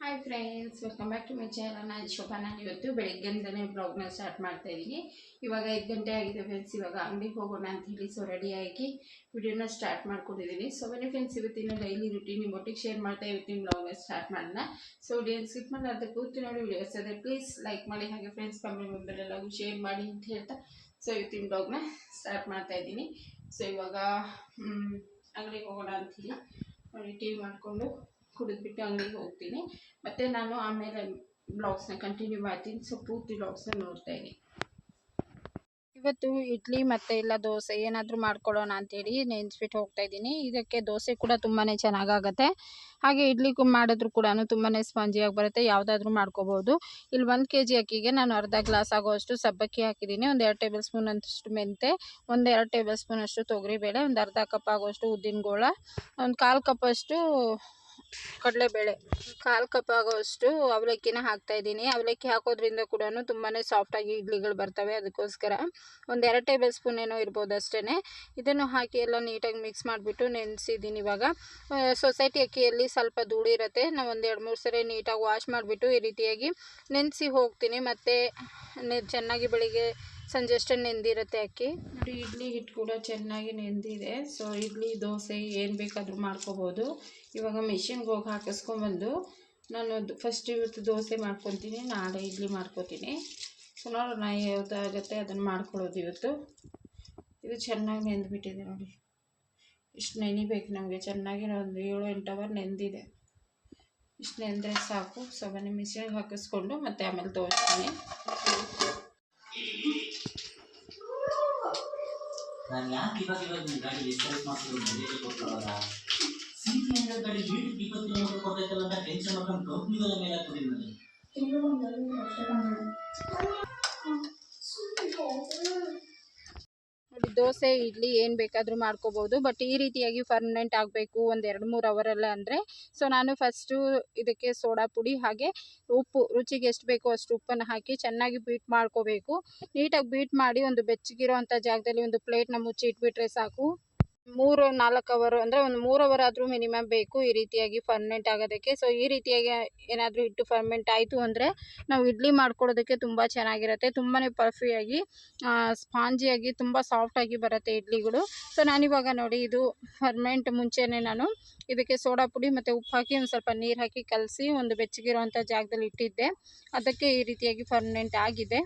Hi friends welcome back to my channel ನಾನು ಶೋಭಾ. ನಾನು ಇವತ್ತು ಬೆಳಗ್ಗೆಯಿಂದಲೇ ಬ್ಲಾಗ್ನ ಸ್ಟಾರ್ಟ್ ಮಾಡ್ತಾ ಇದ್ದೀನಿ ಇವಾಗ ಐದು ಗಂಟೆ ಆಗಿದೆ ಫ್ರೆಂಡ್ಸ್ ಇವಾಗ ಅಂಗಡಿಗೆ ಹೋಗೋಣ ಅಂತ ಹೇಳಿ ಸೊ ರೆಡಿಯಾಗಿ ವಿಡಿಯೋನ ಸ್ಟಾರ್ಟ್ ಮಾಡ್ಕೊಂಡಿದ್ದೀನಿ ಸೊ ಬನ್ನಿ ಫ್ರೆಂಡ್ಸ್ ಇವತ್ತಿನ ಡೈಲಿ ರುಟೀನ್ ಒಟ್ಟಿಗೆ ಶೇರ್ ಮಾಡ್ತಾ ಇವತ್ತಿನ ಬ್ಲಾಗ್ನ ಸ್ಟಾರ್ಟ್ ಮಾಡೋಣ. ಸೊ ವಿಡಿಯೋ ಸ್ಕಿಪ್ ಮಾಡಿ ಅದಕ್ಕೆ ಕೂತು ನೋಡಿ ವಿಡಿಯೋಸ್ ಅದೇ. ಪ್ಲೀಸ್ ಲೈಕ್ ಮಾಡಿ, ಹಾಗೆ ಫ್ರೆಂಡ್ಸ್ ಫ್ಯಾಮಿಲಿ ಮೆಂಬರ್ ಎಲ್ಲರಿಗೂ ಶೇರ್ ಮಾಡಿ ಅಂತ ಹೇಳ್ತಾ ಸೊ ಇವತ್ತಿನ ಬ್ಲಾಗ್ನ ಸ್ಟಾರ್ಟ್ ಮಾಡ್ತಾ ಇದ್ದೀನಿ ಸೊ ಇವಾಗ ಅಂಗಡಿಗೆ ಹೋಗೋಣ ಅಂತೀನಿ ನೋಡಿ ಟಿ ಮಾಡಿಕೊಂಡು ಕುಡಿದ್ಬಿಟ್ಟು ಅಂಗಡಿಗೆ ಹೋಗ್ತೀನಿ. ಮತ್ತು ನಾನು ಆಮೇಲೆ ಬ್ಲಾಗ್ಸ್ನ ಕಂಟಿನ್ಯೂ ಮಾಡ್ತೀನಿ. ಸೊ ಪೂರ್ತಿ ಬ್ಲಾಗ್ಸ್ನ ನೋಡ್ತಾ ಇದ್ದೀನಿ. ಇವತ್ತು ಇಡ್ಲಿ ಮತ್ತೆ ಇಲ್ಲ ದೋಸೆ ಏನಾದರೂ ಮಾಡ್ಕೊಳ್ಳೋಣ ಅಂತೇಳಿ ನೆನೆಸ್ಬಿಟ್ಟು ಹೋಗ್ತಾ ಇದ್ದೀನಿ. ಇದಕ್ಕೆ ದೋಸೆ ಕೂಡ ತುಂಬಾ ಚೆನ್ನಾಗಾಗತ್ತೆ. ಹಾಗೆ ಇಡ್ಲಿ ಕು ಮಾಡಿದ್ರು ಕೂಡ ತುಂಬಾ ಸ್ಪಾಂಜಿಯಾಗಿ ಬರುತ್ತೆ. ಯಾವುದಾದ್ರೂ ಮಾಡ್ಕೋಬೋದು. ಇಲ್ಲಿ ಒಂದು ಕೆ ಜಿ ಅಕ್ಕಿಗೆ ನಾನು ಅರ್ಧ ಗ್ಲಾಸ್ ಆಗೋಷ್ಟು ಸಬ್ಬಕ್ಕಿ ಹಾಕಿದ್ದೀನಿ. ಒಂದು ಎರಡು ಟೇಬಲ್ ಸ್ಪೂನ್ ಅಷ್ಟು ಮೆಂತೆ ಒಂದು ಎರಡು ಟೇಬಲ್ ಸ್ಪೂನ್ ಅಷ್ಟು ತೊಗರಿಬೇಳೆ, ಒಂದು ಅರ್ಧ ಕಪ್ ಆಗೋಷ್ಟು ಉದ್ದಿನಗೋಳ ಒಂದು ಕಾಲು ಕಪ್ಪಷ್ಟು ಕಡಲೆಬೇಳೆ. ಕಾಲು ಕಪ್ ಆಗೋವಷ್ಟು ಅವಲಕ್ಕಿನ ಹಾಕ್ತಾ ಇದ್ದೀನಿ. ಅವಲಕ್ಕಿ ಹಾಕೋದ್ರಿಂದ ಕೂಡ ತುಂಬಾ ಸಾಫ್ಟಾಗಿ ಇಡ್ಲಿಗಳು ಬರ್ತವೆ. ಅದಕ್ಕೋಸ್ಕರ ಒಂದು ಎರಡು ಟೇಬಲ್ ಸ್ಪೂನ್ ಏನೋ ಇರ್ಬೋದು ಅಷ್ಟೇ ಇದನ್ನು ಹಾಕಿ ಎಲ್ಲ ನೀಟಾಗಿ ಮಿಕ್ಸ್ ಮಾಡಿಬಿಟ್ಟು ನೆನೆಸಿದ್ದೀನಿ ಇವಾಗ. ಸೊಸೈಟಿ ಅಕ್ಕಿಯಲ್ಲಿ ಸ್ವಲ್ಪ ಧೂಳು ಇರುತ್ತೆ. ನಾವು ಒಂದು ಎರಡು ಮೂರು ಸರಿ ನೀಟಾಗಿ ವಾಶ್ ಮಾಡಿಬಿಟ್ಟು ಈ ರೀತಿಯಾಗಿ ನೆನೆಸಿ ಹೋಗ್ತೀನಿ. ಮತ್ತು ಚೆನ್ನಾಗಿ ಬೆಳಿಗ್ಗೆ ಸಂಜೆ ಅಷ್ಟೇ ನೆಂದಿರುತ್ತೆ ಅಕ್ಕಿ. ನೋಡಿ, ಇಡ್ಲಿ ಹಿಟ್ಟು ಕೂಡ ಚೆನ್ನಾಗಿ ನೆಂದಿದೆ. ಸೊ ಇಡ್ಲಿ, ದೋಸೆ ಏನು ಬೇಕಾದರೂ ಮಾಡ್ಕೋಬೋದು. ಇವಾಗ ಮಿಷಿನ್ಗೆ ಹೋಗಿ ಹಾಕಿಸ್ಕೊಂಬಂದು ನಾನು ಫಸ್ಟ್ ಇವತ್ತು ದೋಸೆ ಮಾಡ್ಕೊತೀನಿ, ನಾಳೆ ಇಡ್ಲಿ ಮಾಡ್ಕೊತೀನಿ. ಸೊ ನೋಡೋಣ ಯಾವುದಾಗುತ್ತೆ ಅದನ್ನು ಮಾಡ್ಕೊಳ್ಳೋದು ಇವತ್ತು. ಇದು ಚೆನ್ನಾಗಿ ನೆಂದುಬಿಟ್ಟಿದೆ ನೋಡಿ. ಇಷ್ಟು ನೆನಿಬೇಕು ನಮಗೆ. ಚೆನ್ನಾಗಿ ಒಂದು ಏಳು, ಎಂಟು ಅವರ್ ನೆಂದಿದೆ. ಇಷ್ಟು ನೆಂದರೆ ಸಾಕು. ಸೊ ಬನ್ನಿ ಮಿಷಿನ್ಗೆ ಹಾಕಿಸ್ಕೊಂಡು ಮತ್ತೆ ಆಮೇಲೆ ತೋರಿಸ್ತೀನಿ. ನಾನು ಯಾಕೆ ಇವಾಗ ಇವಾಗ ಗಾಡಿ ಡಿಸ್ಕಸ್ ಮಾಡ್ತಿರೋದು ಮನೆಯಲ್ಲಿ ಕೊಡ್ತಾರಲ್ಲ ಸಿಟಿ ಹಂಡ್ರೆಡ್ ಗಾಡಿ ಬೀಟ್ ಇಪ್ಪತ್ತು ಕಿಲೋಮೀಟರ್ ಕೊಡ್ತೈತಲ್ಲ ಅಂತ ಟೆನ್ಷನ್ ಮಾಡ್ಕೊಂಡು ಕಂಪ್ನಿಗಳ ಮೇಲೆ ಹಾಕ್ಬಿಟ್ಟಿನಿ ನನಗೆ ನೋಡಿ ದೋಸೆ, ಇಡ್ಲಿ ಏನು ಬೇಕಾದರೂ ಮಾಡ್ಕೋಬೋದು. ಬಟ್ ಈ ರೀತಿಯಾಗಿ ಫರ್ಮನೆಂಟ್ ಆಗಬೇಕು ಒಂದು ಎರಡು ಮೂರು ಅವರಲ್ಲ ಅಂದರೆ ಸೊ ನಾನು ಫಸ್ಟು ಇದಕ್ಕೆ ಸೋಡಾ ಪುಡಿ ಹಾಗೆ ಉಪ್ಪು, ರುಚಿಗೆ ಎಷ್ಟು ಬೇಕೋ ಅಷ್ಟು ಉಪ್ಪನ್ನು ಹಾಕಿ ಚೆನ್ನಾಗಿ ಬೀಟ್ ಮಾಡ್ಕೋಬೇಕು. ನೀಟಾಗಿ ಬೀಟ್ ಮಾಡಿ ಒಂದು ಬೆಚ್ಚಗಿರೋ ಅಂಥ ಜಾಗದಲ್ಲಿ ಒಂದು ಪ್ಲೇಟ್ನ ಮುಚ್ಚಿ ಇಟ್ಬಿಟ್ರೆ ಸಾಕು. ಮೂರು, ನಾಲ್ಕು ಅವರು, ಅಂದರೆ ಒಂದು ಮೂರು ಅವರ್ ಆದರೂ ಮಿನಿಮಮ್ ಬೇಕು ಈ ರೀತಿಯಾಗಿ ಫರ್ಮೆಂಟ್ ಆಗೋದಕ್ಕೆ. ಸೊ ಈ ರೀತಿಯಾಗಿ ಏನಾದರೂ ಹಿಟ್ಟು ಫರ್ಮೆಂಟ್ ಆಯಿತು ಅಂದರೆ ನಾವು ಇಡ್ಲಿ ಮಾಡ್ಕೊಳ್ಳೋದಕ್ಕೆ ತುಂಬ ಚೆನ್ನಾಗಿರುತ್ತೆ. ತುಂಬಾ ಪರ್ಫಿಯಾಗಿ ಸ್ಪಾಂಜಿಯಾಗಿ ತುಂಬ ಸಾಫ್ಟಾಗಿ ಬರುತ್ತೆ ಇಡ್ಲಿಗಳು. ಸೊ ನಾನಿವಾಗ ನೋಡಿ ಇದು ಫರ್ಮೆಂಟ್ ಮುಂಚೆನೇ ನಾನು ಇದಕ್ಕೆ ಸೋಡಾ ಪುಡಿ ಮತ್ತು ಉಪ್ಪು ಹಾಕಿ ಒಂದು ಸ್ವಲ್ಪ ನೀರು ಹಾಕಿ ಕಲಸಿ ಒಂದು ಬೆಚ್ಚಗಿರೋವಂಥ ಜಾಗದಲ್ಲಿ ಇಟ್ಟಿದ್ದೆ. ಅದಕ್ಕೆ ಈ ರೀತಿಯಾಗಿ ಫರ್ಮೆಂಟ್ ಆಗಿದೆ.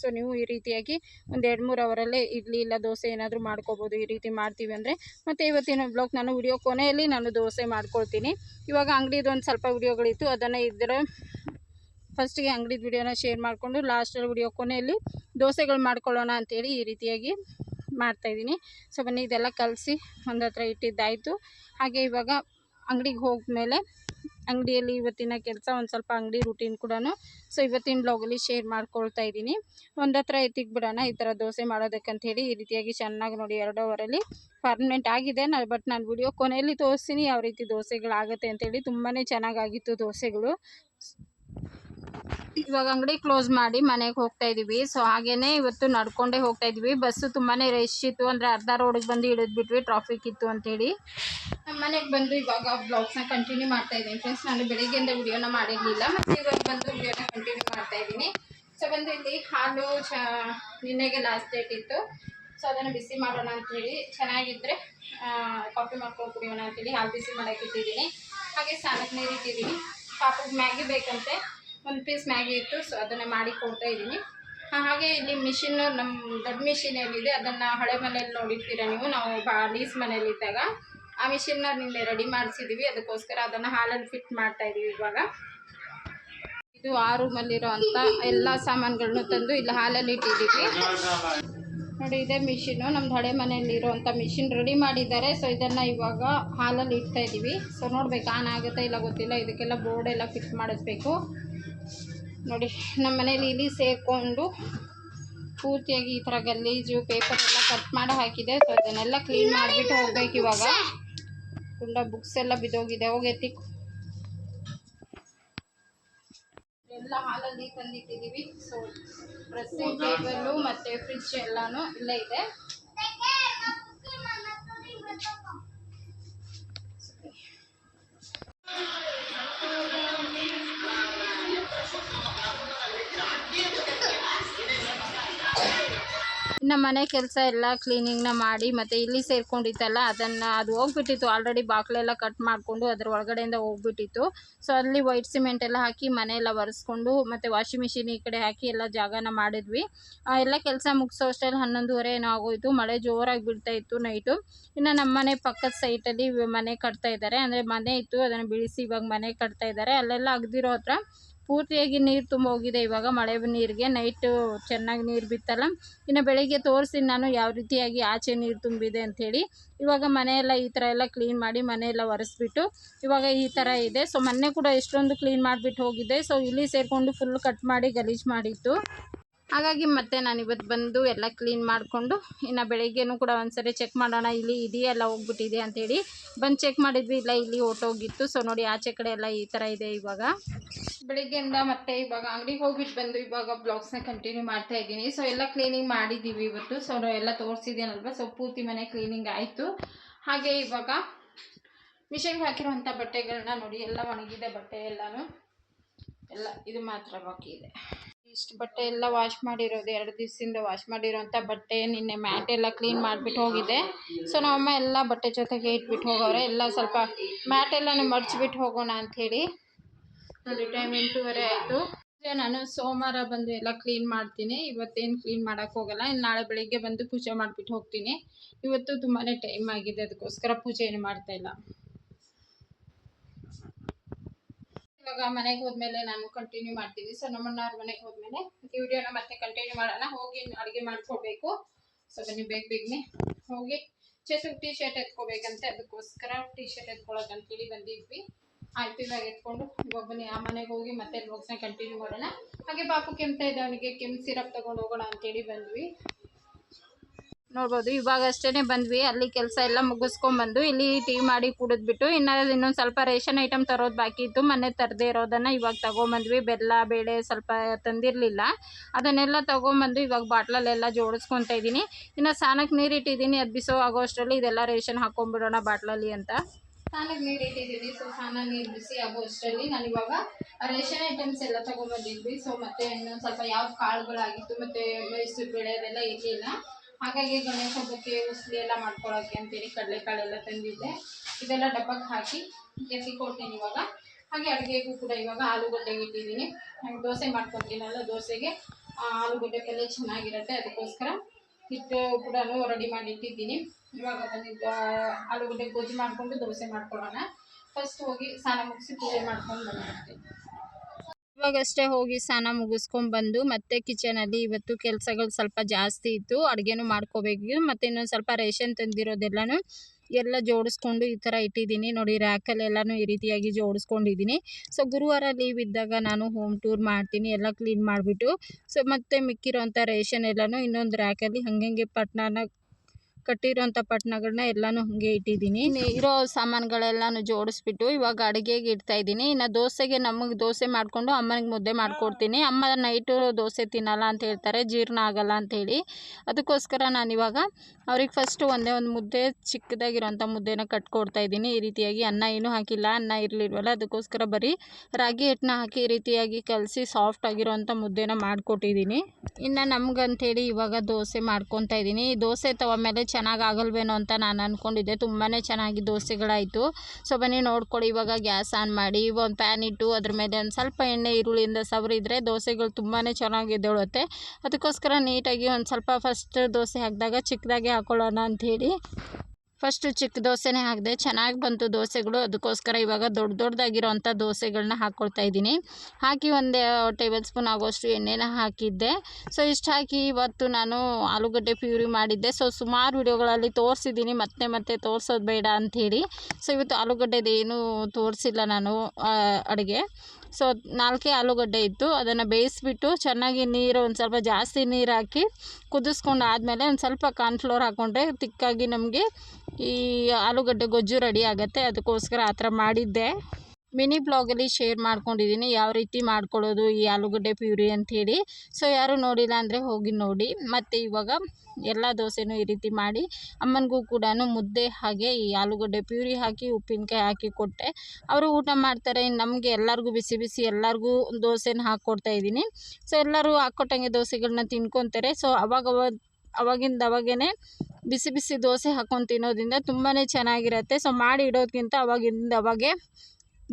ಸೊ ನೀವು ಈ ರೀತಿಯಾಗಿ ಒಂದು ಎರಡು ಮೂರು ಅವರಲ್ಲೇ ಇಡ್ಲಿ ಇಲ್ಲ ದೋಸೆ ಏನಾದರೂ ಮಾಡ್ಕೋಬೋದು ಈ ರೀತಿ ಮಾಡ್ತೀವಿ ಅಂದರೆ. ಮತ್ತು ಇವತ್ತಿನ ಬ್ಲಾಗ್ ನಾನು ವಿಡಿಯೋ ಕೊನೆಯಲ್ಲಿ ನಾನು ದೋಸೆ ಮಾಡ್ಕೊಳ್ತೀನಿ. ಇವಾಗ ಅಂಗಡಿದು ಒಂದು ಸ್ವಲ್ಪ ವಿಡಿಯೋಗಳಿತ್ತು ಅದನ್ನು ಇದ್ದರೆ ಫಸ್ಟಿಗೆ ಅಂಗಡಿದ ವಿಡಿಯೋನ ಶೇರ್ ಮಾಡಿಕೊಂಡು ಲಾಸ್ಟಲ್ಲಿ ವಿಡಿಯೋ ಕೊನೆಯಲ್ಲಿ ದೋಸೆಗಳು ಮಾಡ್ಕೊಳ್ಳೋಣ ಅಂತೇಳಿ ಈ ರೀತಿಯಾಗಿ ಮಾಡ್ತಾಯಿದ್ದೀನಿ ಸೊ ಬನ್ನಿ, ಇದೆಲ್ಲ ಕಲಸಿ ಒಂದು ಹತ್ರ ಇಟ್ಟಿದ್ದಾಯಿತು. ಹಾಗೆ ಇವಾಗ ಅಂಗಡಿಗೆ ಹೋದ್ಮೇಲೆ ಅಂಗಡಿಯಲ್ಲಿ ಇವತ್ತಿನ ಕೆಲಸ ಒಂದು ಸ್ವಲ್ಪ ಅಂಗಡಿ ರೂಟೀನ್ ಕೂಡ ಸೊ ಇವತ್ತಿನ ಬ್ಲಾಗಲ್ಲಿ ಶೇರ್ ಮಾಡ್ಕೊಳ್ತಾ ಇದ್ದೀನಿ. ಒಂದು ಹತ್ರ ಎತ್ತಿಗೆ ಬಿಡೋಣ, ಈ ಥರ ದೋಸೆ ಮಾಡೋದಕ್ಕಂಥೇಳಿ ಈ ರೀತಿಯಾಗಿ ಚೆನ್ನಾಗಿ ನೋಡಿ ಎರಡು ಅವರಲ್ಲಿ ಪರ್ಮನೆಂಟ್ ಆಗಿದೆ. ನಾನು ಬಟ್ ನಾನು ವಿಡಿಯೋ ಕೊನೆಯಲ್ಲಿ ತೋರಿಸ್ತೀನಿ ಯಾವ ರೀತಿ ದೋಸೆಗಳಾಗುತ್ತೆ ಅಂತೇಳಿ ತುಂಬಾ ಚೆನ್ನಾಗಾಗಿತ್ತು ದೋಸೆಗಳು. ಇವಾಗ ಅಂಗಡಿ ಕ್ಲೋಸ್ ಮಾಡಿ ಮನೆಗೆ ಹೋಗ್ತಾ ಇದೀವಿ. ಸೊ ಹಾಗೇನೆ ಇವತ್ತು ನಡ್ಕೊಂಡೇ ಹೋಗ್ತಾ ಇದೀವಿ. ಬಸ್ಸು ತುಂಬಾ ರಶ್ ಇತ್ತು. ಅಂದರೆ ಅರ್ಧ ರೋಡಿಗೆ ಬಂದು ಇಳಿದ್ಬಿಟ್ವಿ ಟ್ರಾಫಿಕ್ ಇತ್ತು ಅಂತೇಳಿ ಮನೆಗೆ ಬಂದು ಇವಾಗ ಬ್ಲಾಗ್ಸ್ನ ಕಂಟಿನ್ಯೂ ಮಾಡ್ತಾ ಇದ್ದೀನಿ. ಫ್ರೆಂಡ್ಸ್ ನಾನು ಬೆಳಿಗ್ಗೆಯಿಂದ ವಿಡಿಯೋನ ಮಾಡಿರಲಿಲ್ಲ, ಮತ್ತು ಇವಾಗ ಬಂದು ವಿಡಿಯೋನ ಕಂಟಿನ್ಯೂ ಮಾಡ್ತಾ ಇದ್ದೀನಿ. ಸೊ ಬಂದು ಇಲ್ಲಿ ಹಾಲು ಚ, ನಿನ್ನೆಗೆ ಲಾಸ್ಟ್ ಡೇಟ್ ಇತ್ತು. ಸೊ ಅದನ್ನು ಬಿಸಿ ಮಾಡೋಣ ಅಂಥೇಳಿ ಚೆನ್ನಾಗಿದ್ದರೆ ಕಾಫಿ ಮಾಡ್ಕೊಂಡು ಕುಡಿಯೋಣ ಅಂತೇಳಿ ಹಾಲು ಬಿಸಿ ಮಾಡೋಕೆ ಇಟ್ಟಿದ್ದೀನಿ. ಹಾಗೆ ಸ್ನಾನಕ್ಕೆ ನೀರು ಇಟ್ಟಿದ್ದೀನಿ. ಪಾಪಗೆ ಮ್ಯಾಗಿ ಬೇಕಂತೆ. ಒಂದು ಪೀಸ್ ಮ್ಯಾಗಿ ಇತ್ತು ಸೊ ಅದನ್ನು ಮಾಡಿ ಕೊಡ್ತಾ ಇದ್ದೀನಿ. ಹಾಗೆ ಇಲ್ಲಿ ಮಿಷಿನ್ ನಮ್ಮ ದೊಡ್ಡ ಮಿಷಿನ್ ಏನಿದೆ, ಅದನ್ನು ಹಳೆ ಮನೆಯಲ್ಲಿ ನೋಡಿರ್ತೀರ ನೀವು. ನಾವು ಬಾ ಲೀಸ್ ಮನೇಲಿದ್ದಾಗ ಆ ಮಿಷಿನ್ನ ನಿನ್ನೆ ರೆಡಿ ಮಾಡಿಸಿದ್ದೀವಿ ಅದಕ್ಕೋಸ್ಕರ ಅದನ್ನು ಹಾಲಲ್ಲಿ ಫಿಟ್ ಮಾಡ್ತಾ ಇದ್ದೀವಿ ಇವಾಗ. ಇದು ಆ ರೂಮಲ್ಲಿರೋ ಅಂಥ ಎಲ್ಲ ಸಾಮಾನುಗಳನ್ನು ತಂದು ಇಲ್ಲಿ ಹಾಲಲ್ಲಿ ಇಟ್ಟಿದ್ದೀವಿ. ನೋಡಿ, ಇದೇ ಮಿಷಿನು ನಮ್ದು ಹಳೆ ಮನೆಯಲ್ಲಿ ಇರುವಂಥ ಮಿಷಿನ್ ರೆಡಿ ಮಾಡಿದ್ದಾರೆ. ಸೊ ಇದನ್ನು ಇವಾಗ ಹಾಲಲ್ಲಿ ಇಡ್ತಾ ಇದ್ದೀವಿ ಸೊ ನೋಡ್ಬೇಕು ಆನ್ ಆಗುತ್ತಾ ಇಲ್ಲ ಗೊತ್ತಿಲ್ಲ. ಇದಕ್ಕೆಲ್ಲ ಬೋರ್ಡ್ ಎಲ್ಲ ಫಿಟ್ ಮಾಡಿಸ್ಬೇಕು. ನೋಡಿ ನಮ್ಮ ಮನೇಲಿ ಇಲ್ಲಿ ಸೇರಿಕೊಂಡು ಪೂರ್ತಿಯಾಗಿ ಈ ಥರ ಗಲೀಜು ಪೇಪರ್ ಎಲ್ಲ ಕಟ್ ಮಾಡಿ ಹಾಕಿದೆ. ಸೊ ಅದನ್ನೆಲ್ಲ ಕ್ಲೀನ್ ಮಾಡಿಬಿಟ್ಟು ಹೋಗ್ಬೇಕು ಇವಾಗ. ತುಂಬ ಬುಕ್ಸ್ ಎಲ್ಲ ಬಿದ್ದೋಗಿದೆ. ಹೋಗಿ ಎಲ್ಲ ಹಾಲಲ್ಲಿ ತಂದಿಟ್ಟಿದೀವಿ ಸೊ ಡ್ರೆಸ್ಸಿಂಗ್ ಟೇಬಲ್ಲು ಮತ್ತು ಫ್ರಿಡ್ಜ್ ಎಲ್ಲಾನು ಇಲ್ಲೇ ಇದೆ. ಇನ್ನು ಮನೆ ಕೆಲಸ ಎಲ್ಲ ಕ್ಲೀನಿಂಗ್ನ ಮಾಡಿ ಮತ್ತು ಇಲ್ಲಿ ಸೇರ್ಕೊಂಡಿತ್ತಲ್ಲ, ಅದನ್ನು ಅದು ಹೋಗ್ಬಿಟ್ಟಿತ್ತು. ಆಲ್ರೆಡಿ ಬಾಗಿಲೆಲ್ಲ ಕಟ್ ಮಾಡಿಕೊಂಡು ಅದ್ರ ಒಳಗಡೆಯಿಂದ ಹೋಗ್ಬಿಟ್ಟಿತ್ತು. ಸೊ ಅಲ್ಲಿ ವೈಟ್ ಸಿಮೆಂಟ್ ಎಲ್ಲ ಹಾಕಿ ಮನೆ ಎಲ್ಲ ಒರೆಸ್ಕೊಂಡು ಮತ್ತು ವಾಷಿಂಗ್ ಮಿಷಿನ್ ಈ ಕಡೆ ಹಾಕಿ ಎಲ್ಲ ಜಾಗನ ಮಾಡಿದ್ವಿ. ಎಲ್ಲ ಕೆಲಸ ಮುಗಿಸೋ ಅಷ್ಟಲ್ಲಿ ಹನ್ನೊಂದುವರೆ ಏನೋ ಆಗೋಯಿತು. ಮಳೆ ಜೋರಾಗಿ ಬೀಳ್ತಾ ಇತ್ತು ನೈಟು ಇನ್ನು ನಮ್ಮ ಮನೆ ಪಕ್ಕದ ಸೈಟಲ್ಲಿ ಮನೆ ಕಟ್ತಾ ಇದ್ದಾರೆ. ಅಂದರೆ ಮನೆ ಇತ್ತು, ಅದನ್ನು ಬಿಡಿಸಿ ಇವಾಗ ಮನೆ ಕಟ್ತಾ ಇದ್ದಾರೆ. ಅಲ್ಲೆಲ್ಲ ಅಗ್ದಿರೋ ಹತ್ರ ಪೂರ್ತಿಯಾಗಿ ನೀರು ತುಂಬ ಹೋಗಿದೆ. ಇವಾಗ ಮಳೆ ನೀರಿಗೆ ನೈಟು ಚೆನ್ನಾಗಿ ನೀರು ಬಿತ್ತಲ್ಲ. ಇನ್ನು ಬೆಳಿಗ್ಗೆ ತೋರಿಸಿ ನಾನು ಯಾವ ರೀತಿಯಾಗಿ ಆಚೆ ನೀರು ತುಂಬಿದೆ ಅಂಥೇಳಿ ಇವಾಗ ಮನೆಯೆಲ್ಲ ಈ ಥರ ಎಲ್ಲ ಕ್ಲೀನ್ ಮಾಡಿ ಮನೆಯೆಲ್ಲ ಒರೆಸ್ಬಿಟ್ಟು ಇವಾಗ ಈ ಥರ ಇದೆ. ಸೊ ಮೊನ್ನೆ ಕೂಡ ಎಷ್ಟೊಂದು ಕ್ಲೀನ್ ಮಾಡಿಬಿಟ್ಟು ಹೋಗಿದ್ದೆ. ಸೊ ಇಲ್ಲಿ ಸೇರಿಕೊಂಡು ಫುಲ್ ಕಟ್ ಮಾಡಿ ಗಲೀಜು ಮಾಡಿತ್ತು ಹಾಗಾಗಿ ಮತ್ತೆ ನಾನು ಇವತ್ತು ಬಂದು ಎಲ್ಲ ಕ್ಲೀನ್ ಮಾಡಿಕೊಂಡು, ಇನ್ನು ಬೆಳಿಗ್ಗೆನೂ ಕೂಡ ಒಂದ್ಸರಿ ಚೆಕ್ ಮಾಡೋಣ, ಇಲ್ಲಿ ಇದೆಯಲ್ಲ ಹೋಗ್ಬಿಟ್ಟಿದೆ ಅಂತೇಳಿ ಬಂದು ಚೆಕ್ ಮಾಡಿದ್ವಿ, ಇಲ್ಲ ಇಲ್ಲಿ ಹೊರ್ಟೋಗಿತ್ತು ಸೊ ನೋಡಿ ಆಚೆ ಕಡೆ ಎಲ್ಲ ಈ ಥರ ಇದೆ ಇವಾಗ. ಬೆಳಿಗ್ಗೆಯಿಂದ ಮತ್ತೆ ಇವಾಗ ಅಂಗಡಿಗೆ ಹೋಗ್ಬಿಟ್ಟು ಬಂದು ಇವಾಗ ಬ್ಲಾಗ್ಸ್ನ ಕಂಟಿನ್ಯೂ ಮಾಡ್ತಾ ಇದ್ದೀನಿ. ಸೊ ಎಲ್ಲ ಕ್ಲೀನಿಂಗ್ ಮಾಡಿದ್ದೀವಿ ಇವತ್ತು. ಸೊ ಎಲ್ಲ ತೋರಿಸಿದ್ದೀನಲ್ವ ಸೊ ಪೂರ್ತಿ ಮನೆ ಕ್ಲೀನಿಂಗ್ ಆಯಿತು. ಹಾಗೆ ಇವಾಗ ಮಿಷಿನ್ಗೆ ಹಾಕಿರುವಂಥ ಬಟ್ಟೆಗಳನ್ನ ನೋಡಿ, ಎಲ್ಲ ಒಣಗಿದೆ ಬಟ್ಟೆ ಎಲ್ಲನೂ. ಎಲ್ಲ ಇದು ಮಾತ್ರ ಬಾಕಿ ಇದೆ. ಇಷ್ಟು ಬಟ್ಟೆ ಎಲ್ಲ ವಾಶ್ ಮಾಡಿರೋದು, ಎರಡು ದಿವಸದಿಂದ ವಾಶ್ ಮಾಡಿರೋಂಥ ಬಟ್ಟೆ ನಿನ್ನೆ ಮ್ಯಾಟ್ ಎಲ್ಲ ಕ್ಲೀನ್ ಮಾಡಿಬಿಟ್ಟು ಹೋಗಿದೆ ಸೊ ನಮ್ಮಮ್ಮ ಎಲ್ಲ ಬಟ್ಟೆ ಜೊತೆಗೆ ಇಟ್ಬಿಟ್ಟು ಹೋಗವ್ರೆ. ಎಲ್ಲ ಸ್ವಲ್ಪ ಮ್ಯಾಟ್ ಎಲ್ಲನೂ ಮರ್ಚ್ಬಿಟ್ಟು ಹೋಗೋಣ ಅಂಥೇಳಿ ನೋಡಿ ಟೈಮ್ ಎಂಟೂವರೆ ಆಯಿತು. ನಾನು ಸೋಮವಾರ ಬಂದು ಎಲ್ಲ ಕ್ಲೀನ್ ಮಾಡ್ತೀನಿ. ಇವತ್ತೇನು ಕ್ಲೀನ್ ಮಾಡೋಕ್ಕೆ ಹೋಗಲ್ಲ. ಇನ್ನು ನಾಳೆ ಬೆಳಿಗ್ಗೆ ಬಂದು ಪೂಜೆ ಮಾಡಿಬಿಟ್ಟು ಹೋಗ್ತೀನಿ. ಇವತ್ತು ತುಂಬಾ ಟೈಮ್ ಆಗಿದೆ. ಅದಕ್ಕೋಸ್ಕರ ಪೂಜೆ ಏನು ಮಾಡ್ತಾಯಿಲ್ಲ ಇವಾಗ ಮನೆಗೆ ಹೋದ್ಮೇಲೆ ನಾನು ಕಂಟಿನ್ಯೂ ಮಾಡ್ತೀನಿ. ಸೊ ನಮ್ಮಣ್ಣವ್ರ ಮನೆಗೆ ಹೋದ್ಮೇಲೆ ಈ ವಿಡಿಯೋನ ಮತ್ತೆ ಕಂಟಿನ್ಯೂ ಮಾಡೋಣ. ಹೋಗಿ ಅಡುಗೆ ಮಾಡ್ಕೊಳ್ಬೇಕು ಸೊ ಬನ್ನಿ, ಬೇಗ, ಬೇಗನೆ ಹೋಗಿ. ಚೆಸ್ಗೆ ಟೀ ಶರ್ಟ್ ಎತ್ಕೋಬೇಕಂತೆ. ಅದಕ್ಕೋಸ್ಕರ ಟೀ ಶರ್ಟ್ ಎತ್ಕೊಳ್ಳೋಕಂತೇಳಿ ಬಂದಿದ್ವಿ. ಆಯ್ತು, ಇವಾಗ ಎತ್ಕೊಂಡು ಬನ್ನಿ, ಆ ಮನೆಗೆ ಹೋಗಿ ಮತ್ತೆ ಬಾಕ್ಸ್ನ ಕಂಟಿನ್ಯೂ ಮಾಡೋಣ. ಹಾಗೆ ಪಾಪು ಕೆಮ್ತಾ ಇದೆ ಅವನಿಗೆ ಕೆಮ್ಮು ಸಿರಪ್ ತಗೊಂಡು ಹೋಗೋಣ ಅಂತೇಳಿ ಬಂದ್ವಿ. ನೋಡ್ಬೋದು. ಇವಾಗ ಅಷ್ಟೇ ಬಂದ್ವಿ. ಅಲ್ಲಿ ಕೆಲಸ ಎಲ್ಲ ಮುಗಿಸ್ಕೊಂಬಂದು ಇಲ್ಲಿ ಟೀ ಮಾಡಿ ಕುಡಿದ್ಬಿಟ್ಟು, ಇನ್ನು ಇನ್ನೊಂದು ಸ್ವಲ್ಪ ರೇಷನ್ ಐಟಮ್ ತರೋದು ಬಾಕಿ ಇತ್ತು. ಮನೆ ತರದೇ ಇರೋದನ್ನು ಇವಾಗ ತಗೊಂಬಂದ್ವಿ. ಬೆಲ್ಲ, ಬೇಳೆ ಸ್ವಲ್ಪ ತಂದಿರಲಿಲ್ಲ. ಅದನ್ನೆಲ್ಲ ತೊಗೊಂಬಂದು ಇವಾಗ ಬಾಟ್ಲಲ್ಲೆಲ್ಲ ಜೋಡಿಸ್ಕೊತಾ ಇದ್ದೀನಿ. ಇನ್ನು ಸ್ನಾನಕ್ಕೆ ನೀರು ಇಟ್ಟಿದ್ದೀನಿ. ಅದು ಬಿಸೋ ಆಗೋ ಅಷ್ಟರಲ್ಲಿ ಇದೆಲ್ಲ ರೇಷನ್ ಹಾಕೊಂಡ್ಬಿಡೋಣ ಬಾಟ್ಲಲ್ಲಿ ಅಂತ. ಸ್ನಾನಕ್ಕೆ ನೀರು ಇಟ್ಟಿದ್ದೀನಿ. ಸೊ ಸ್ನಾನ ನೀರು ಬಿಸಿ ಆಗೋ ಅಷ್ಟರಲ್ಲಿ ನಾನು ಇವಾಗ ರೇಷನ್ ಐಟಮ್ಸ್ ಎಲ್ಲ ತೊಗೊಂಬಂದಿದ್ವಿ. ಸೊ, ಮತ್ತೆ ಇನ್ನೊಂದು ಸ್ವಲ್ಪ ಯಾವ ಕಾಳುಗಳಾಗಿತ್ತು, ಮತ್ತು ಮೈಸೂರು ಬೆಳೆ ಅದೆಲ್ಲ ಇರಲಿಲ್ಲ. ಹಾಗಾಗಿ ಗಣೇಶ ಹಬ್ಬಕ್ಕೆ ಉಸ್ಲಿ ಎಲ್ಲ ಮಾಡ್ಕೊಳ್ಳೋಕ್ಕೆ ಅಂತೇಳಿ ಕಡಲೆಕಾಳೆಲ್ಲ ತಂದಿದ್ದೆ. ಇದೆಲ್ಲ ಡಬ್ಬಕ್ಕೆ ಹಾಕಿ ಎತ್ತಿಕೊಡ್ತೀನಿ ಇವಾಗ. ಹಾಗೆ ಅಡುಗೆಗೂ ಕೂಡ ಇವಾಗ ಆಲೂಗಡ್ಡೆಗೆ ಇಟ್ಟಿದ್ದೀನಿ. ನಾನು ದೋಸೆ ಮಾಡ್ಕೊಡ್ತೀನಲ್ಲ ದೋಸೆಗೆ. ಆಲೂಗಡ್ಡೆ ಪಲ್ಯ ಚೆನ್ನಾಗಿರುತ್ತೆ, ಅದಕ್ಕೋಸ್ಕರ ಹಿಟ್ಟು ಕೂಡ ರೆಡಿ ಮಾಡಿ ಇಟ್ಟಿದ್ದೀನಿ. ಇವಾಗ ಬಂದಿದ್ದ ಆಲೂಗಡ್ಡೆ ಗೊಜ್ಜು ಮಾಡಿಕೊಂಡು ದೋಸೆ ಮಾಡ್ಕೊಡೋಣ ಫಸ್ಟ್ ಹೋಗಿ ಸ್ನಾನ ಮುಗಿಸಿ ಪೂಜೆ ಮಾಡ್ಕೊಂಡು ಬಂದ್ಬಿಡ್ತೀನಿ. ಇವಾಗಷ್ಟೇ ಹೋಗಿ ಸ್ನಾನ ಮುಗಿಸ್ಕೊಂಡ್ಬಂದು ಮತ್ತೆ ಕಿಚನಲ್ಲಿ ಇವತ್ತು ಕೆಲಸಗಳು ಸ್ವಲ್ಪ ಜಾಸ್ತಿ ಇತ್ತು. ಅಡುಗೆನೂ ಮಾಡ್ಕೋಬೇಕು ಮತ್ತು ಇನ್ನೊಂದು ಸ್ವಲ್ಪ ರೇಷನ್ ತಂದಿರೋದೆಲ್ಲನೂ ಎಲ್ಲ ಜೋಡಿಸ್ಕೊಂಡು ಈ ಥರ ಇಟ್ಟಿದ್ದೀನಿ. ನೋಡಿ ರ್ಯಾಕಲ್ಲೆಲ್ಲನೂ ಈ ರೀತಿಯಾಗಿ ಜೋಡಿಸ್ಕೊಂಡಿದ್ದೀನಿ. ಸೊ ಗುರುವಾರ ಲೀವ್ ಇದ್ದಾಗ ನಾನು ಹೋಮ್ ಟೂರ್ ಮಾಡ್ತೀನಿ. ಎಲ್ಲ ಕ್ಲೀನ್ ಮಾಡಿಬಿಟ್ಟು. ಸೊ ಮತ್ತೆ ಮಿಕ್ಕಿರೋಂಥ ರೇಷನ್ ಎಲ್ಲನೂ ಇನ್ನೊಂದು ರ್ಯಾಕಲ್ಲಿ ಹಾಗೆ ಪಟ್ನಾನ ಕಟ್ಟಿರೋಂಥ ಪಟ್ನಗಳನ್ನ ಎಲ್ಲನೂ ಹಾಗೆ ಇಟ್ಟಿದ್ದೀನಿ. ಇರೋ ಸಾಮಾನುಗಳೆಲ್ಲನೂ ಜೋಡಿಸ್ಬಿಟ್ಟು ಇವಾಗ ಅಡುಗೆಗೆ ಇಡ್ತಾ ಇದ್ದೀನಿ. ಇನ್ನು ದೋಸೆಗೆ ನಮಗೆ ದೋಸೆ ಮಾಡಿಕೊಂಡು ಅಮ್ಮನಿಗೆ ಮುದ್ದೆ ಮಾಡಿಕೊಡ್ತೀನಿ. ಅಮ್ಮ ನೈಟು ದೋಸೆ ತಿನ್ನಲ್ಲ ಅಂತ ಹೇಳ್ತಾರೆ, ಜೀರ್ಣ ಆಗಲ್ಲ ಅಂಥೇಳಿ ಅದಕ್ಕೋಸ್ಕರ ನಾನು ಇವಾಗ ಅವ್ರಿಗೆ ಫಸ್ಟು ಒಂದೇ ಒಂದು ಮುದ್ದೆ ಚಿಕ್ಕದಾಗಿರೋಂಥ ಮುದ್ದೆನ ಕಟ್ಕೊಡ್ತಾ ಇದ್ದೀನಿ. ಈ ರೀತಿಯಾಗಿ ಅನ್ನ ಏನೂ ಹಾಕಿಲ್ಲ, ಅನ್ನ ಇರಲಿಲ್ವಲ್ಲ, ಅದಕ್ಕೋಸ್ಕರ ಬರೀ ರಾಗಿ ಹಿಟ್ಟನ್ನ ಹಾಕಿ ಈ ರೀತಿಯಾಗಿ ಕಲಸಿ ಸಾಫ್ಟ್ ಮುದ್ದೆನ ಮಾಡಿಕೊಟ್ಟಿದ್ದೀನಿ. ಇನ್ನು ನಮಗಂಥೇಳಿ ಇವಾಗ ದೋಸೆ ಮಾಡ್ಕೊತಾ ಇದ್ದೀನಿ. ದೋಸೆ ತವ ಮೇಲೆ ಚೆನ್ನಾಗಿ ಆಗಲ್ವೇನೋ ಅಂತ ನಾನು ಅಂದ್ಕೊಂಡಿದ್ದೆ ತುಂಬಾ ಚೆನ್ನಾಗಿ ದೋಸೆಗಳಾಯಿತು. ಸೊ, ಬನ್ನಿ ನೋಡ್ಕೊಳ್ಳಿ. ಇವಾಗ ಗ್ಯಾಸ್ ಆನ್ ಮಾಡಿ ಒಂದು ಪ್ಯಾನ್ ಇಟ್ಟು ಅದ್ರ ಮೇಲೆ ಒಂದು ಸ್ವಲ್ಪ ಎಣ್ಣೆ, ಈರುಳ್ಳಿಯಿಂದ ಸವರಿದ್ರೆ ದೋಸೆಗಳು ತುಂಬಾ ಚೆನ್ನಾಗಿ ಎದ್ದೇಳುತ್ತೆ. ಅದಕ್ಕೋಸ್ಕರ ನೀಟಾಗಿ ಒಂದು ಸ್ವಲ್ಪ ಫಸ್ಟ್ ದೋಸೆ ಹಾಕಿದಾಗ ಚಿಕ್ಕದಾಗಿ ಹಾಕ್ಕೊಳ್ಳೋಣ ಅಂಥೇಳಿ ಫಸ್ಟು ಚಿಕ್ಕ ದೋಸೆನೇ ಹಾಕಿದೆ. ಚೆನ್ನಾಗಿ ಬಂತು ದೋಸೆಗಳು. ಅದಕ್ಕೋಸ್ಕರ ಇವಾಗ ದೊಡ್ಡ ದೊಡ್ಡದಾಗಿರೋವಂಥ ದೋಸೆಗಳನ್ನ ಹಾಕ್ಕೊಳ್ತಾ ಇದ್ದೀನಿ. ಹಾಕಿ ಒಂದೇ ಟೇಬಲ್ ಸ್ಪೂನ್ ಆಗೋಷ್ಟು ಎಣ್ಣೆನ ಹಾಕಿದ್ದೆ. ಸೊ, ಇಷ್ಟು ಹಾಕಿ ಇವತ್ತು ನಾನು ಆಲೂಗಡ್ಡೆ ಪ್ಯೂರಿ ಮಾಡಿದ್ದೆ. ಸೊ, ಸುಮಾರು ವಿಡಿಯೋಗಳಲ್ಲಿ ತೋರಿಸಿದ್ದೀನಿ. ಮತ್ತೆ ಮತ್ತೆ ತೋರಿಸೋದು ಬೇಡ ಅಂಥೇಳಿ ಸೊ, ಇವತ್ತು ಆಲೂಗಡ್ಡೆದು ಏನೂ ತೋರಿಸಿಲ್ಲ ನಾನು ಅಡುಗೆ. ಸೊ ನಾಲ್ಕೇ ಆಲೂಗಡ್ಡೆ ಇತ್ತು. ಅದನ್ನು ಬೇಯಿಸ್ಬಿಟ್ಟು ಚೆನ್ನಾಗಿ ನೀರು ಒಂದು ಸ್ವಲ್ಪ ಜಾಸ್ತಿ ನೀರು ಹಾಕಿ ಕುದಿಸ್ಕೊಂಡು ಆದಮೇಲೆ ಒಂದು ಸ್ವಲ್ಪ ಕಾರ್ನ್ಫ್ಲೋರ್ ಹಾಕ್ಕೊಂಡ್ರೆ ತಿಕ್ಕಾಗಿ ನಮಗೆ ಈ ಆಲೂಗಡ್ಡೆ ಗೊಜ್ಜು ರೆಡಿ ಆಗುತ್ತೆ. ಅದಕ್ಕೋಸ್ಕರ ಆ ಥರ ಮಾಡಿದ್ದೆ. ಮಿನಿ ಬ್ಲಾಗಲ್ಲಿ ಶೇರ್ ಮಾಡ್ಕೊಂಡಿದ್ದೀನಿ. ಯಾವ ರೀತಿ ಮಾಡ್ಕೊಳ್ಳೋದು, ಈ ಆಲೂಗಡ್ಡೆ ಪ್ಯೂರಿ ಅಂಥೇಳಿ. ಸೊ ಯಾರು ನೋಡಿಲ್ಲ ಅಂದರೆ ಹೋಗಿ ನೋಡಿ. ಮತ್ತು ಇವಾಗ ಎಲ್ಲ ದೋಸೆನೂ ಈ ರೀತಿ ಮಾಡಿ, ಅಮ್ಮನಿಗೂ ಕೂಡ ಮುದ್ದೆ ಹಾಗೆ ಈ ಆಲೂಗಡ್ಡೆ ಪ್ಯೂರಿ ಹಾಕಿ, ಉಪ್ಪಿನಕಾಯಿ ಹಾಕಿ ಕೊಟ್ಟೆ. ಅವರು ಊಟ ಮಾಡ್ತಾರೆ. ನಮಗೆ ಎಲ್ಲರಿಗೂ ಬಿಸಿ ಬಿಸಿ ಎಲ್ಲರಿಗೂ ದೋಸೆನ ಹಾಕ್ಕೊಡ್ತಾ ಇದ್ದೀನಿ. ಸೊ ಎಲ್ಲರೂ ಹಾಕ್ಕೊಟ್ಟಂಗೆ ದೋಸೆಗಳನ್ನ ತಿನ್ಕೊತಾರೆ. ಸೊ ಅವಾಗ ಅವಾಗಿಂದ ಅವಾಗೇ ಬಿಸಿ ಬಿಸಿ ದೋಸೆ ಹಾಕ್ಕೊಂಡು ತಿನ್ನೋದ್ರಿಂದ ತುಂಬಾ ಚೆನ್ನಾಗಿರುತ್ತೆ. ಸೊ ಮಾಡಿ ಇಡೋದಕ್ಕಿಂತ ಅವಾಗಿಂದ ಅವಾಗೆ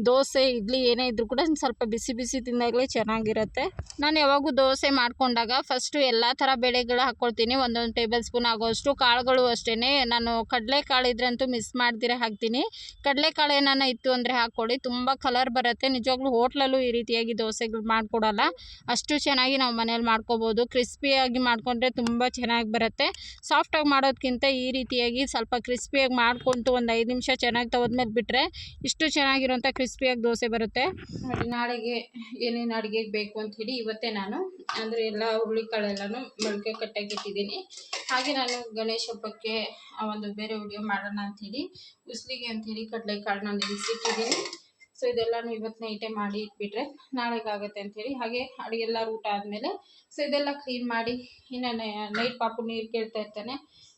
ದೋಸೆ, ಇಡ್ಲಿ ಏನೇ ಇದ್ದರೂ ಕೂಡ ಸ್ವಲ್ಪ ಬಿಸಿ ಬಿಸಿ ತಿಂದಾಗಲೇ ಚೆನ್ನಾಗಿರುತ್ತೆ. ನಾನು ಯಾವಾಗೂ ದೋಸೆ ಮಾಡ್ಕೊಂಡಾಗ ಫಸ್ಟು ಎಲ್ಲ ಥರ ಬೇಳೆಗಳು ಹಾಕ್ಕೊಳ್ತೀನಿ ಒಂದೊಂದು ಟೇಬಲ್ ಸ್ಪೂನ್ ಆಗೋಷ್ಟು ಕಾಳುಗಳು ಅಷ್ಟೇ ನಾನು ಕಡಲೆಕಾಳು ಇದ್ರಂತೂ ಮಿಸ್ ಮಾಡ್ದಿರ ಹಾಕ್ತೀನಿ. ಕಡಲೆಕಾಳು ಏನಾನ ಇತ್ತು ಅಂದರೆ ಹಾಕ್ಕೊಳ್ಳಿ. ತುಂಬ ಕಲರ್ ಬರುತ್ತೆ. ನಿಜವಾಗ್ಲೂ ಹೋಟ್ಲಲ್ಲೂ ಈ ರೀತಿಯಾಗಿ ದೋಸೆಗಳು ಮಾಡಿಕೊಡಲ್ಲ. ಅಷ್ಟು ಚೆನ್ನಾಗಿ ನಾವು ಮನೇಲಿ ಮಾಡ್ಕೋಬೋದು. ಕ್ರಿಸ್ಪಿಯಾಗಿ ಮಾಡಿಕೊಂಡ್ರೆ ತುಂಬ ಚೆನ್ನಾಗಿ ಬರುತ್ತೆ. ಸಾಫ್ಟಾಗಿ ಮಾಡೋದಕ್ಕಿಂತ ಈ ರೀತಿಯಾಗಿ ಸ್ವಲ್ಪ ಕ್ರಿಸ್ಪಿಯಾಗಿ ಮಾಡ್ಕೊಂತು ಒಂದು ಐದು ನಿಮಿಷ ಚೆನ್ನಾಗಿ ತೆಗೆದ್ಮೇಲೆ ಬಿಟ್ಟರೆ ಇಷ್ಟು ಚೆನ್ನಾಗಿರೋಂಥ ಕ್ರಿಸ್ಪಿಯಾಗಿ ದೋಸೆ ಬರುತ್ತೆ. ನಾಳೆಗೆ ಏನೇನು ಅಡುಗೆಗೆ ಬೇಕು ಅಂತ ಹೇಳಿ ಇವತ್ತೇ ನಾನು, ಅಂದರೆ ಎಲ್ಲ ಹುರುಳಿಕಾಳೆಲ್ಲನೂ ಮೊಳಕೆ ಕಟ್ಟಾಗಿ ಇಟ್ಟಿದ್ದೀನಿ ಹಾಗೆ ನಾನು ಗಣೇಶ ಹಬ್ಬಕ್ಕೆ ಒಂದು ಬೇರೆ ವಿಡಿಯೋ ಮಾಡೋಣ ಅಂಥೇಳಿ ಉಸ್ಲಿಗೆ ಅಂಥೇಳಿ ಕಡಲೆಕಾಳನ್ನ ನೆನೆಸಿಟ್ಟಿದ್ದೀನಿ ಸೊ ಇದೆಲ್ಲನೂ ಇವತ್ತು ನೈಟೇ ಮಾಡಿ ಇಟ್ಬಿಟ್ರೆ ನಾಳೆಗೆ ಆಗುತ್ತೆ ಅಂಥೇಳಿ ಹಾಗೆ ಅಡುಗೆ ಎಲ್ಲರೂ ಊಟ ಆದಮೇಲೆ ಸೊ ಇದೆಲ್ಲ ಕ್ಲೀನ್ ಮಾಡಿ, ಇನ್ನು ನೈಟ್ ಪಾಪು ನೀರು ಕೇಳ್ತಾ ಇರ್ತಾನೆ,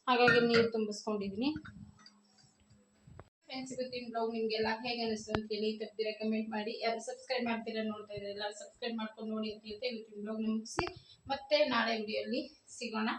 ಹಾಗಾಗಿ ನೀರು ತುಂಬಿಸ್ಕೊಂಡಿದ್ದೀನಿ. ಫ್ರೆಂಡ್ಸ್ ಇವತ್ತಿನ ಬ್ಲಾಗ್ ನಿಮಗೆಲ್ಲ ಹೇಗೆ ಅನಿಸ್ತು ಅಂತ ಹೇಳಿ ತಪ್ಪದಿರ ಕಮೆಂಟ್ ಮಾಡಿ. ಯಾರು ಸಬ್ಸ್ಕ್ರೈಬ್ ಮಾಡ್ತೀರಾ ನೋಡ್ತಾ ಇದ್ರಲ್ಲ ಸಬ್ಸ್ಕ್ರೈಬ್ ಮಾಡ್ಕೊಂಡು ನೋಡಿ ಅಂತ ಹೇಳ್ತಾ ಇವತ್ತಿನ ಬ್ಲಾಗ್ನ ಮುಗಿಸಿ ಮತ್ತೆ ನಾಳೆ ವಿಡಿಯೋಲಿ ಸಿಗೋಣ.